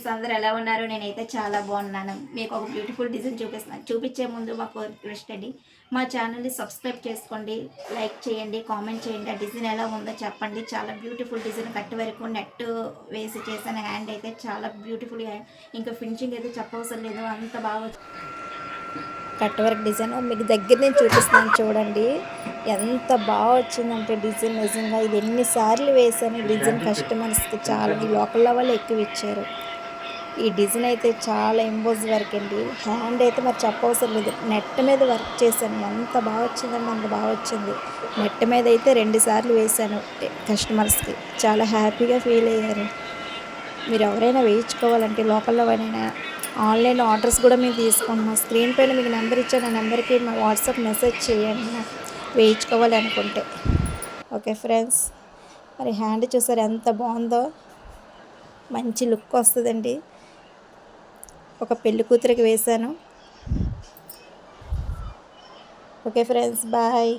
Friends అందరూ ఎలా ఉన్నారు? నేనైతే చాలా బాగున్నాను. మీకు ఒక బ్యూటిఫుల్ డిజైన్ చూపిస్తున్నాను. చూపించే ముందు మాకు రిక్వెస్ట్ అండి. మా ఛానల్ని సబ్స్క్రైబ్ చేసుకోండి. లైక్ చేయండి కామెంట్ చేయండి. ఆ డిజైన్ ఎలా ఉందో చెప్పండి. చాలా బ్యూటిఫుల్ డిజైన్ కట్ వరకు నెట్ వేసి చేసిన హ్యాండ్ అయితే చాలా బ్యూటిఫుల్ ఇంకా ఫినిషింగ్ అయితే చెప్పవసరం లేదు. అంత బాగా కట్ వర్క్ డిజైన్. మీకు దగ్గర నేను చూపిస్తున్నాను చూడండి. ఎంత బాగా వచ్చిందంటే డిజైన్ నిజంగా. ఇది ఎన్నిసార్లు వేసాను. డిజైన్ కస్టమర్స్కి చాలా లోకల్ లోకల్లో వాళ్ళు ఎక్కువ ఇచ్చారు. ఈ డిజైన్ అయితే చాలా ఎంబోజ్ వర్క్ అండి. హ్యాండ్ అయితే మరి చెప్పవసరం లేదు. నెట్ మీద వర్క్ చేశాను. ఎంత బాగా వచ్చిందంటే అంత బాగా వచ్చింది. నెట్ మీద అయితే రెండు సార్లు వేశాను కస్టమర్స్కి. చాలా హ్యాపీగా ఫీల్ అయ్యారు. మీరు ఎవరైనా వేయించుకోవాలంటే లోకల్లో అయినా ఆన్లైన్ ఆర్డర్స్ కూడా మేము తీసుకుంటున్నాం. స్క్రీన్ పైన మీకు నెంబర్ ఇచ్చాను. ఆ నెంబర్కి మా వాట్సాప్ మెసేజ్ చేయండి. వేయించుకోవాలి అనుకుంటే. ఓకే ఫ్రెండ్స్ మరి హ్యాండ్ చూసారు ఎంత బాగుందో? మంచి లుక్ వస్తుందండి. ఒక పెళ్ళి కూతురికి వేశాను. Okay friends bye.